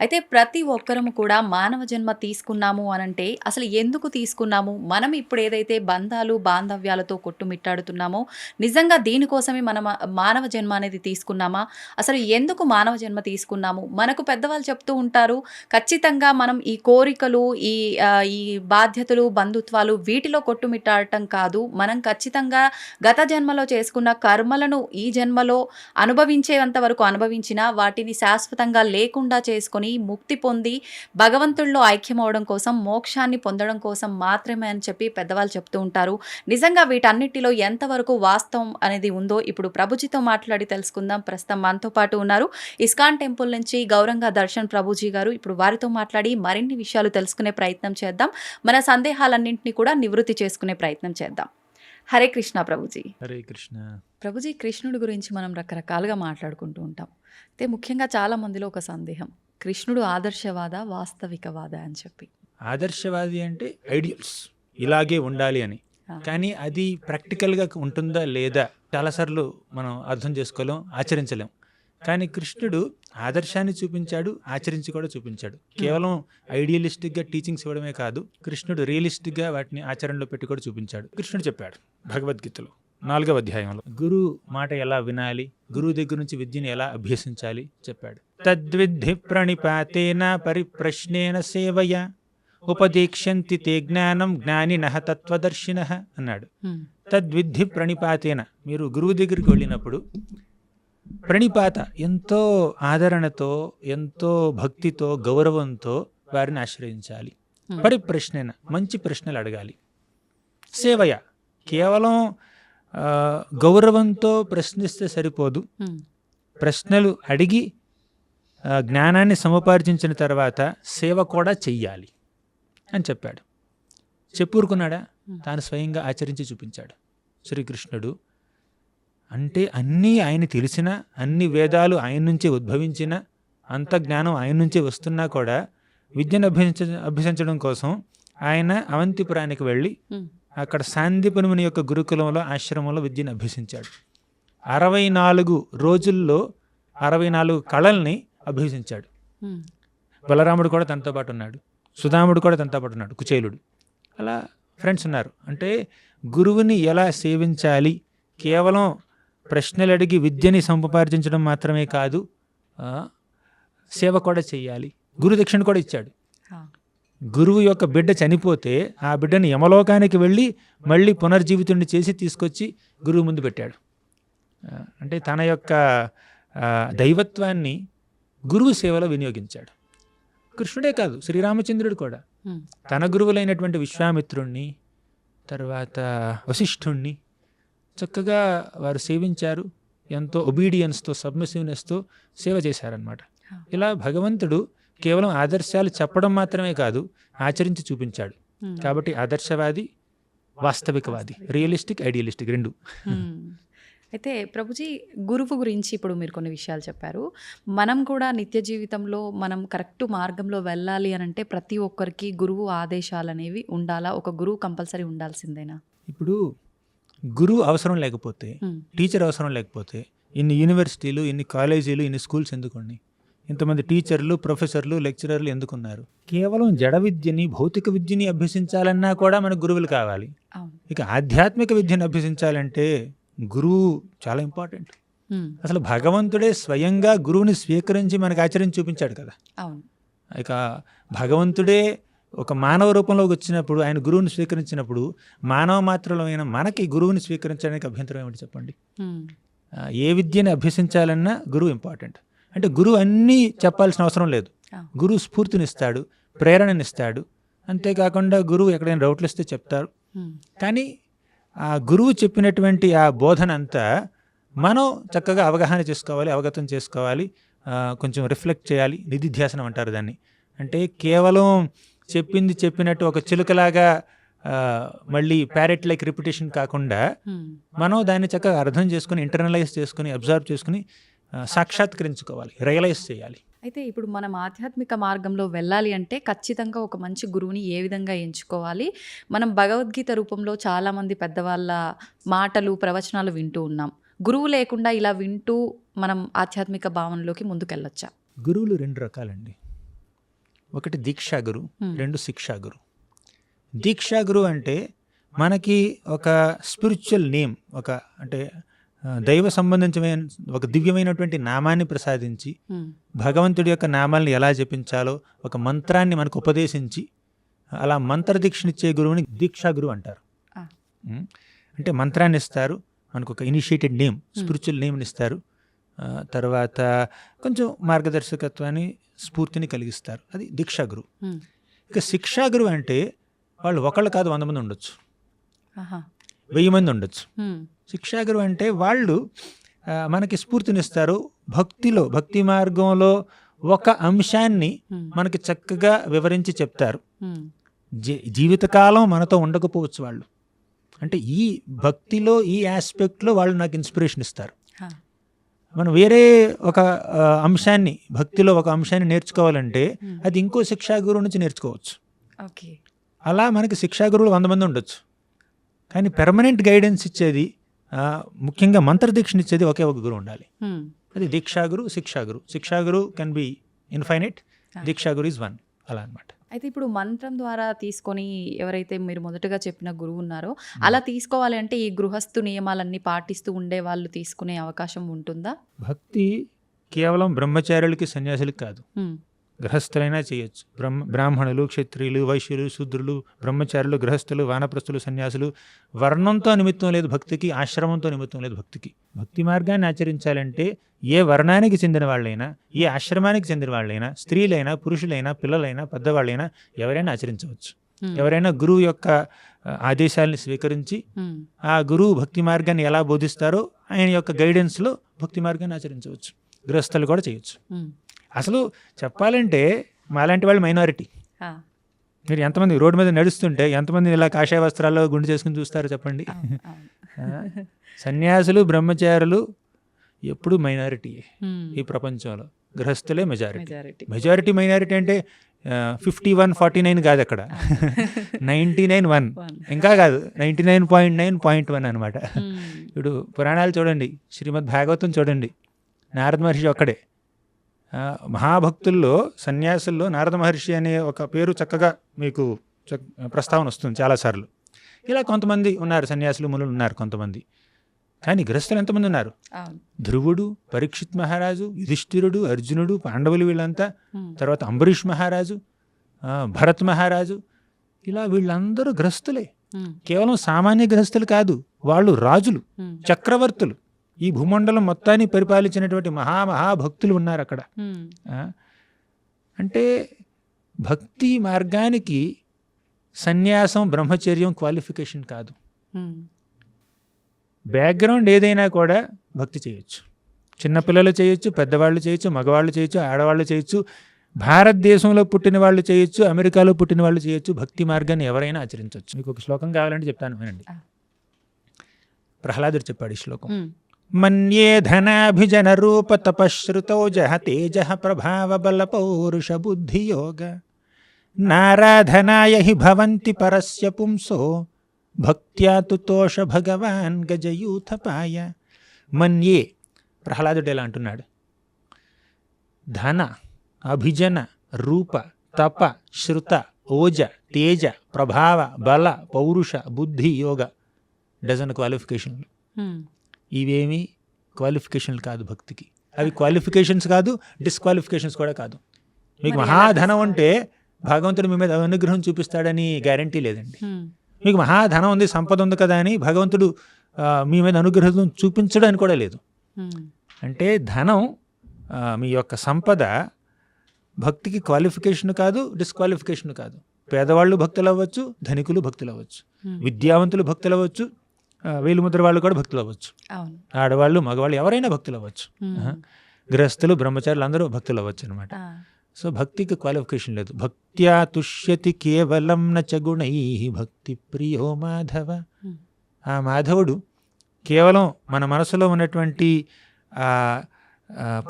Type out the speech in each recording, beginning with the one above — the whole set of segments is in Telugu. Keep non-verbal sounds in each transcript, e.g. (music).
అయితే ప్రతి ఒక్కరము కూడా మానవ జన్మ తీసుకున్నాము అనంటే అసలు ఎందుకు తీసుకున్నాము? మనం ఇప్పుడు ఏదైతే బంధాలు బాంధవ్యాలతో కొట్టుమిట్టాడుతున్నామో నిజంగా దీనికోసమే మనం మానవ జన్మ అనేది తీసుకున్నామా? అసలు ఎందుకు మానవ జన్మ తీసుకున్నాము? మనకు పెద్దవాళ్ళు చెప్తూ ఉంటారు ఖచ్చితంగా మనం ఈ కోరికలు ఈ ఈ బాధ్యతలు బంధుత్వాలు వీటిలో కొట్టుమిట్టాడటం కాదు. మనం ఖచ్చితంగా గత జన్మలో చేసుకున్న కర్మలను ఈ జన్మలో అనుభవించేంత వరకు అనుభవించినా వాటిని శాశ్వతంగా లేకుండా చేసుకొని ముక్తి పొంది భగవంతుల్లో ఐక్యమవడం కోసం మోక్షాన్ని పొందడం కోసం మాత్రమే అని చెప్పి పెద్దవాళ్ళు చెప్తూ ఉంటారు. నిజంగా వీటన్నిటిలో ఎంతవరకు వాస్తవం అనేది ఉందో ఇప్పుడు ప్రభుజీతో మాట్లాడి తెలుసుకుందాం. ప్రస్తుతం మనతో పాటు ఉన్నారు. ఇస్కాన్ టెంపుల్ నుంచి గౌరంగా దర్శన్ ప్రభుజీ గారు ఇప్పుడు వారితో మాట్లాడి మరిన్ని విషయాలు తెలుసుకునే ప్రయత్నం చేద్దాం. మన సందేహాలన్నింటినీ కూడా నివృత్తి చేసుకునే ప్రయత్నం చేద్దాం. హరే కృష్ణ ప్రభుజీ. హరే కృష్ణ. ప్రభుజీ కృష్ణుడి గురించి మనం రకరకాలుగా మాట్లాడుకుంటూ ఉంటాం. అయితే ముఖ్యంగా చాలా మందిలో ఒక సందేహం. కృష్ణుడు ఆదర్శవాద వాస్తవికవాద అని చెప్పి. ఆదర్శవాది అంటే ఐడియల్స్. ఇలాగే ఉండాలి అని. కానీ అది ప్రాక్టికల్గా ఉంటుందా లేదా చాలాసార్లు మనం అర్థం చేసుకోలేం ఆచరించలేం. కానీ కృష్ణుడు ఆదర్శాన్ని చూపించాడు ఆచరించి కూడా చూపించాడు. కేవలం ఐడియలిస్టిక్గా టీచింగ్స్ ఇవ్వడమే కాదు కృష్ణుడు రియలిస్టిక్గా వాటిని ఆచరణలో పెట్టి కూడా చూపించాడు. కృష్ణుడు చెప్పాడు భగవద్గీతలో. నాలుగవ అధ్యాయంలో గురు మాట ఎలా వినాలి? గురువు దగ్గర నుంచి విద్యను ఎలా అభ్యసించాలి? చెప్పాడు. తద్విద్ధి ప్రణిపాతేన పరిప్రశ్నేన సేవయ ఉపదీక్ష్యంతి తే జ్ఞానం జ్ఞానిన తత్వదర్శిన అన్నాడు. తద్విద్ధి ప్రణిపాతేన మీరు గురువు దగ్గరికి వెళ్ళినప్పుడు ప్రణిపాత ఎంతో ఆదరణతో ఎంతో భక్తితో గౌరవంతో వారిని ఆశ్రయించాలి. పరిప్రశ్నేన మంచి ప్రశ్నలు అడగాలి. సేవయ కేవలం గౌరవంతో ప్రశ్నిస్తే సరిపోదు. ప్రశ్నలు అడిగి జ్ఞానాన్ని సముపార్జించిన తర్వాత సేవ కూడా చెయ్యాలి అని చెప్పాడు చెప్పుకున్నాడా. తాను స్వయంగా ఆచరించి చూపించాడు శ్రీకృష్ణుడు అంటే అన్నీ ఆయన తెలిసిన అన్ని వేదాలు ఆయన నుంచే ఉద్భవించిన అంత జ్ఞానం ఆయన నుంచే వస్తున్నా కూడా విద్యను అభ్యసించ అభ్యసించడం కోసం ఆయన అవంతిపురానికి వెళ్ళి. అక్కడ శాంతిపనుముని యొక్క గురుకులంలో ఆశ్రమంలో విద్యను అభ్యసించాడు. అరవై నాలుగు రోజుల్లో అరవై నాలుగు కళల్ని అభ్యసించాడు. బలరాముడు కూడా తనతో పాటు ఉన్నాడు. సుధాముడు కూడా తనతో పాటు ఉన్నాడు కుచేలుడు. అలా ఫ్రెండ్స్ ఉన్నారు. అంటే గురువుని ఎలా సేవించాలి? కేవలం ప్రశ్నలు అడిగి విద్యని సముపార్జించడం మాత్రమే కాదు సేవ కూడా చేయాలి. గురుదక్షిణ కూడా ఇచ్చాడు. గురువు యొక్క బిడ్డ చనిపోతే ఆ బిడ్డని యమలోకానికి వెళ్ళి మళ్ళీ పునర్జీవితుడిని చేసి తీసుకొచ్చి గురువు ముందు పెట్టాడు. అంటే తన యొక్క దైవత్వాన్ని గురువు సేవలో వినియోగించాడు. కృష్ణుడే కాదు శ్రీరామచంద్రుడు కూడా. తన గురువులైనటువంటి విశ్వామిత్రుణ్ణి తర్వాత వశిష్ఠుణ్ణి చక్కగా వారు సేవించారు. ఎంతో ఒబీడియన్స్తో సబ్మిసివ్నెస్తో సేవ చేశారనమాట ఇలా భగవంతుడు కేవలం ఆదర్శాలు చెప్పడం మాత్రమే కాదు ఆచరించి చూపించాడు హ్మ్. కాబట్టి ఆదర్శవాది వాస్తవికవాది రియలిస్టిక్ ఐడియలిస్టిక్ రెండు హ్మ్. అయితే ప్రభుజీ గురువు గురించి ఇప్పుడు మీరు కొన్ని విషయాలు చెప్పారు మనం కూడా నిత్య జీవితంలో మనం కరెక్ట్ మార్గంలో వెళ్ళాలి అని అంటే ప్రతి ఒక్కరికి గురువు ఆదేశాలు అనేవి ఉండాలా ఒక గురువు కంపల్సరీ ఉండాల్సిందేనా ఇప్పుడు గురువు అవసరం లేకపోతే హ్మ్. టీచర్ అవసరం లేకపోతే ఇన్ని యూనివర్సిటీలు ఇన్ని కాలేజీలు ఇన్ని స్కూల్స్ ఎందుకున్నాయి ఇంతమంది టీచర్లు ప్రొఫెసర్లు లెక్చరర్లు ఎందుకున్నారు? కేవలం జడ విద్యని భౌతిక విద్యని అభ్యసించాలన్నా కూడా మనకు గురువులు కావాలి. ఇక ఆధ్యాత్మిక విద్యను అభ్యసించాలంటే గురువు చాలా ఇంపార్టెంట్. అసలు భగవంతుడే స్వయంగా గురువుని స్వీకరించి మనకు ఆచరించి చూపించాడు కదా. ఇక భగవంతుడే ఒక మానవ రూపంలోకి వచ్చినప్పుడు ఆయన గురువుని స్వీకరించినప్పుడు మానవ మాత్రమైన మనకి గురువుని స్వీకరించడానికి అభ్యంతరం ఏమిటి చెప్పండి? ఏ విద్యని అభ్యసించాలన్నా గురువు ఇంపార్టెంట్. అంటే గురువు అన్నీ చెప్పాల్సిన అవసరం లేదు. గురువు స్ఫూర్తినిస్తాడు ప్రేరణనిస్తాడు అంతేకాకుండా గురువు ఎక్కడైనా డౌట్లు ఇస్తే చెప్తారు. కానీ ఆ గురువు చెప్పినటువంటి ఆ బోధన అంతా మనం చక్కగా అవగాహన చేసుకోవాలి అవగతం చేసుకోవాలి కొంచెం రిఫ్లెక్ట్ చేయాలి నిధిధ్యాసనం అంటారు దాన్ని అంటే కేవలం చెప్పింది చెప్పినట్టు ఒక చిలుకలాగా మళ్ళీ ప్యారెట్ లైక్ రిపిటేషన్ కాకుండా. మనం దాన్ని చక్కగా అర్థం చేసుకుని ఇంటర్నలైజ్ చేసుకుని అబ్జర్వ్ చేసుకుని సాక్షాత్కరించుకోవాలి రియలైజ్ చేయాలి. అయితే ఇప్పుడు మనం ఆధ్యాత్మిక మార్గంలో వెళ్ళాలి అంటే ఖచ్చితంగా ఒక మంచి గురువుని ఏ విధంగా ఎంచుకోవాలి? మనం భగవద్గీత రూపంలో చాలామంది పెద్దవాళ్ళ మాటలు ప్రవచనాలు వింటూ ఉన్నాం. గురువు లేకుండా ఇలా వింటూ మనం ఆధ్యాత్మిక భావనలోకి ముందుకెళ్ళొచ్చా? గురువులు రెండు రకాలండి. ఒకటి దీక్షా గురు. రెండు శిక్షా గురు. దీక్షా గురు అంటే మనకి ఒక స్పిరిచువల్ నేమ్ ఒక అంటే దైవ సంబంధించిన ఒక దివ్యమైనటువంటి నామాన్ని ప్రసాదించి హ్మ్. భగవంతుడి యొక్క నామాల్ని ఎలా జపించాలో ఒక మంత్రాన్ని మనకు ఉపదేశించి అలా మంత్ర దీక్షనిచ్చే గురువుని దీక్షా గురువు అంటారు. ఉం? అంటే మంత్రాన్ని ఇస్తారు మనకు ఒక ఇనిషియేటెడ్ నేమ్ స్పిరిచువల్ నేమ్ని ఇస్తారు తర్వాత కొంచెం మార్గదర్శకత్వాన్ని స్ఫూర్తిని కలిగిస్తారు అది దీక్షా గురువు హ్మ్. ఇక శిక్షా గురువు అంటే వాళ్ళు ఒకళ్ళు కాదు వంద మంది ఉండొచ్చు. వెయ్యి మంది ఉండొచ్చు హ్మ్. శిక్షా గురువు అంటే వాళ్ళు మనకి స్ఫూర్తినిస్తారు భక్తిలో భక్తి మార్గంలో ఒక అంశాన్ని. మనకి చక్కగా వివరించి చెప్తారు జీవితకాలం మనతో ఉండకపోవచ్చు వాళ్ళు అంటే ఈ భక్తిలో ఈ ఆస్పెక్ట్లో వాళ్ళు నాకు ఇన్స్పిరేషన్ ఇస్తారు. మనం వేరే ఒక అంశాన్ని భక్తిలో ఒక అంశాన్ని నేర్చుకోవాలంటే. అది ఇంకో శిక్షా గురువు నుంచి నేర్చుకోవచ్చు అలా మనకి శిక్షా గురువులు వంద మంది ఉండొచ్చు కానీ పెర్మనెంట్ గైడెన్స్ ఇచ్చేది ముఖ్యంగా మంత్రదీక్షను ఇచ్చేది ఒకే ఒక గురువు ఉండాలి. హ్మ్. అది దీక్షా గురు శిక్షా గురు శిక్షా గురు కెన్ బి ఇన్ఫైనైట్ Ah. దీక్షా గురు ఇస్ వన్ అలా అనమాట అయితే ఇప్పుడు మంత్రం ద్వారా తీసుకొని ఎవరైతే మీరు మొదటగా చెప్పిన గురువు ఉన్నారో అలా తీసుకోవాలి అంటే ఈ గృహస్థు నియమాలన్నీ పాటిస్తూ ఉండే వాళ్ళు తీసుకునే అవకాశం ఉంటుందా? భక్తి కేవలం బ్రహ్మచారులకి సన్యాసులకి కాదు. హ్మ్. గృహస్థులైనా చేయొచ్చు బ్రహ్మ బ్రాహ్మణులు క్షత్రియులు వైశ్యులు శూద్రులు బ్రహ్మచారులు గృహస్థులు వానప్రస్థులు సన్యాసులు వర్ణంతో నిమిత్తం లేదు భక్తికి ఆశ్రమంతో నిమిత్తం లేదు భక్తికి భక్తి మార్గాన్ని ఆచరించాలంటే ఏ వర్ణానికి చెందిన వాళ్ళైనా ఏ ఆశ్రమానికి చెందిన వాళ్ళైనా స్త్రీలైనా పురుషులైనా పిల్లలైనా పెద్దవాళ్ళైనా ఎవరైనా ఆచరించవచ్చు. ఎవరైనా గురువు యొక్క ఆదేశాలని స్వీకరించి. ఆ గురువు భక్తి మార్గాన్ని ఎలా బోధిస్తారో ఆయన యొక్క గైడెన్స్లో భక్తి మార్గాన్ని ఆచరించవచ్చు గృహస్థులు కూడా చేయొచ్చు. అసలు చెప్పాలంటే మాలాంటి వాళ్ళు మైనారిటీ. మీరు ఎంతమంది రోడ్డు మీద నడుస్తుంటే ఎంతమంది ఇలా కాషాయ వస్త్రాల్లో గుండు చేసుకుని చూస్తారో చెప్పండి? సన్యాసులు బ్రహ్మచారులు ఎప్పుడు మైనారిటీ. ఈ ప్రపంచంలో. గృహస్థులే మెజారిటీ. మెజారిటీ. మైనారిటీ అంటే ఫిఫ్టీ వన్ ఫార్టీ నైన్ కాదు అక్కడ. (laughs) Ninety nine one. ఇంకా కాదు ninety nine point nine point one అనమాట. ఇప్పుడు పురాణాలు చూడండి శ్రీమద్ భాగవతం చూడండి నారద మహర్షి ఒక్కడే. మహాభక్తుల్లో సన్యాసుల్లో నారద మహర్షి అనే ఒక పేరు చక్కగా మీకు ప్రస్తావన వస్తుంది చాలాసార్లు. ఇలా కొంతమంది ఉన్నారు సన్యాసులు మునులు ఉన్నారు కొంతమంది. కానీ గృహస్థులు ఎంతమంది ఉన్నారు? ధ్రువుడు పరీక్షిత్ మహారాజు యుధిష్ఠిరుడు అర్జునుడు పాండవులు వీళ్ళంతా. తర్వాత అంబరీష్ మహారాజు భరత్ మహారాజు. ఇలా వీళ్ళందరూ గ్రస్తులే. కేవలం సామాన్య గ్రస్తులు కాదు వాళ్ళు రాజులు. చక్రవర్తులు. ఈ భూమండలం మొత్తాన్ని పరిపాలించినటువంటి మహా మహాభక్తులు ఉన్నారు అక్కడ? అంటే భక్తి మార్గానికి సన్యాసం బ్రహ్మచర్యం క్వాలిఫికేషన్ కాదు. బ్యాక్గ్రౌండ్ ఏదైనా కూడా భక్తి చేయొచ్చు చిన్నపిల్లలు చేయొచ్చు పెద్దవాళ్ళు చేయొచ్చు మగవాళ్ళు చేయొచ్చు ఆడవాళ్ళు చేయొచ్చు భారతదేశంలో పుట్టిన వాళ్ళు చేయొచ్చు అమెరికాలో పుట్టిన వాళ్ళు చేయొచ్చు భక్తి మార్గాన్ని ఎవరైనా ఆచరించవచ్చు మీకు ఒక శ్లోకం కావాలంటే చెప్తాను వినండి. ప్రహ్లాదుడు చెప్పాడు ఈ శ్లోకం. మన్యే ధనాభిజన రూప తపశ్రుతో జహ తేజ ప్రభావ బల పౌరుష బుద్ధియోగ నారాధనాయ హి భవంతి పరస్య పుంసో భక్త్యా తుతోష భగవాన్ గజయూథపాయ. మన్యే ప్రహ్లాదుడు ఎలా అంటున్నాడు? ధన అభిజన రూప తప శృత ఓజ తేజ ప్రభావ బల పౌరుష బుద్ధి యోగ. డజన్ క్వాలిఫికేషన్లు ఇవేమి క్వాలిఫికేషన్లు కాదు భక్తికి. అవి క్వాలిఫికేషన్స్ కాదు డిస్క్వాలిఫికేషన్స్ కూడా కాదు. మీకు మహాధనం ఉంటే భగవంతుడు మీ మీద అనుగ్రహం చూపిస్తాడని గ్యారంటీ లేదండి. మీకు మహాధనం ఉంది సంపద ఉంది కదా అని భగవంతుడు మీ మీద అనుగ్రహం చూపించడానికి కూడా లేదు. అంటే ధనం మీ యొక్క సంపద భక్తికి క్వాలిఫికేషన్ కాదు డిస్క్వాలిఫికేషన్ కాదు. పేదవాళ్ళు భక్తులు అవ్వచ్చు ధనికులు భక్తులు అవ్వచ్చు. విద్యావంతులు భక్తులు అవ్వచ్చు వేలుముద్ర వాళ్ళు కూడా భక్తులు అవ్వచ్చు. ఆడవాళ్ళు మగవాళ్ళు ఎవరైనా భక్తులు అవ్వచ్చు. గృహస్థులు బ్రహ్మచారులు అందరూ భక్తులు అవ్వచ్చు అనమాట. సో భక్తికి క్వాలిఫికేషన్ లేదు. భక్త్యా తుష్యతి కేవలం నచ గుణై భక్తి ప్రియో మాధవ. ఆ మాధవుడు కేవలం మన మనసులో ఉన్నటువంటి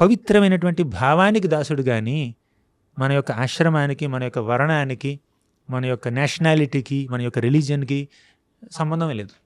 పవిత్రమైనటువంటి భావానికి దాసుడు కానీ మన యొక్క ఆశ్రమానికి మన యొక్క వర్ణానికి మన యొక్క నేషనాలిటీకి మన యొక్క రిలీజియన్కి సంబంధం లేదు.